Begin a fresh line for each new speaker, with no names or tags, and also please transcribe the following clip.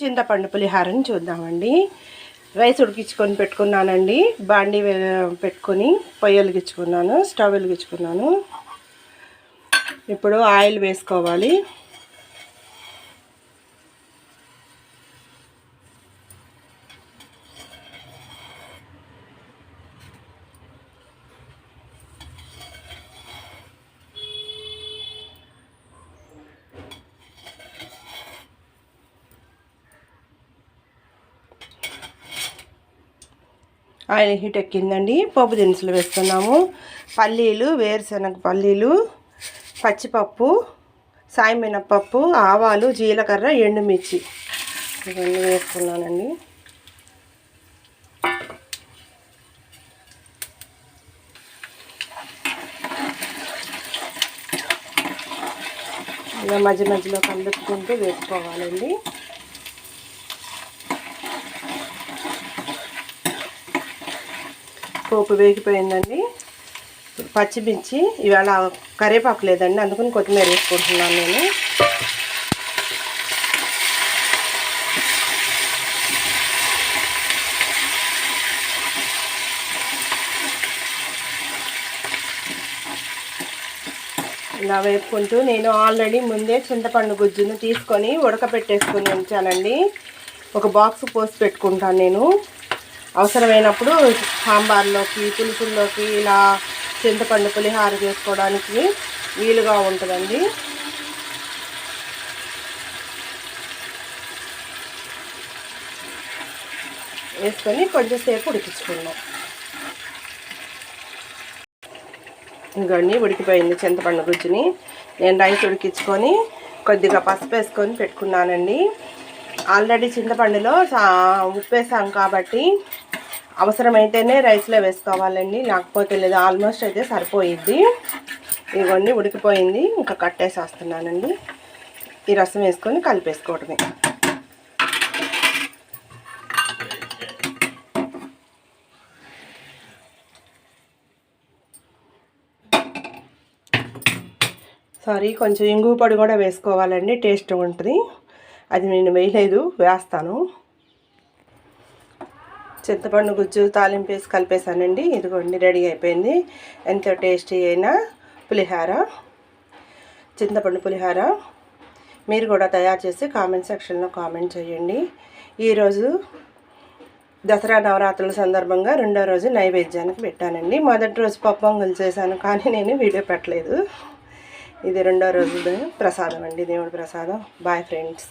చింతపండు పులిహారని చూద్దామండి. రైస్ ఉడికించుకొని పెట్టుకున్నానండి. బాండి పెట్టుకొని పొయ్యి వెలిగించుకున్నాను స్టవ్ వెలిగించుకున్నాను ఇప్పుడు ఆయిల్ వేసుకోవాలి. Oil heat ఎక్కిందండి. పోపు దినుసులు వేస్తున్నాము. పల్లీలు వేరుశనగ పల్లీలు పచ్చిపప్పు సాయి మినప్పప్పు ఆవాలు జీలకర్ర ఎండుమిర్చి ఇవన్నీ వేస్తున్నానండి. ఇలా మధ్య మధ్యలో కలుపుకుంటూ వేసుకోవాలండి. పోపు వేగిపోయిందండి. పచ్చిమిర్చి ఇవాళ కరివేపాకు లేదండి. అందుకని కొత్తిమీర వేసుకుంటున్నాను నేను. ఇలా వేపుకుంటూ నేను ఆల్రెడీ ముందే చింతపండు గుజ్జును తీసుకొని ఉడకపెట్టేసుకుని ఉంచానండి. ఒక బాక్స్ పోసి పెట్టుకుంటాను నేను. అవసరమైనప్పుడు సాంబార్లోకి పులుసుల్లోకి ఇలా చింతపండు పులిహార చేసుకోవడానికి వీలుగా ఉంటుందండి. వేసుకొని కొంచెంసేపు ఉడికించుకుందాం. ఇంకండి ఉడికిపోయింది చింతపండు గుజ్జుని నేను రైస్ ఉడికించుకొని కొద్దిగా పసుపు వేసుకొని పెట్టుకున్నానండి. ఆల్రెడీ చింతపండులో సా- ఉప్పు వేసాం కాబట్టి అవసరమైతేనే రైస్లో వేసుకోవాలండి. లేకపోతే లేదు ఆల్మోస్ట్ అయితే సరిపోయిద్ది. ఇవన్నీ ఉడికిపోయింది. ఇంకా కట్టేసేస్తున్నానండి ఈ రసం వేసుకొని కలిపేసుకోవటమే సారీ కొంచెం ఇంగువ పొడి కూడా వేసుకోవాలండి. టేస్ట్ ఉంటుంది. అది నేను వేయలేదు వేస్తాను. చింతపండు గుజ్జు తాలింపు వేసి కలిపేసానండి ఇదిగోండి రెడీ అయిపోయింది. ఎంతో టేస్టీ అయిన పులిహార చింతపండు పులిహార. మీరు కూడా తయారు చేసి కామెంట్ సెక్షన్లో కామెంట్ చేయండి. ఈరోజు దసరా నవరాత్రుల సందర్భంగా రెండో రోజు నైవేద్యానికి పెట్టానండి. మొదటి రోజు పప్పొంగులు చేశాను కానీ నేను వీడియో పెట్టలేదు. ఇది రెండో రోజు ప్రసాదం అండి దేవుడి ప్రసాదం. Bye friends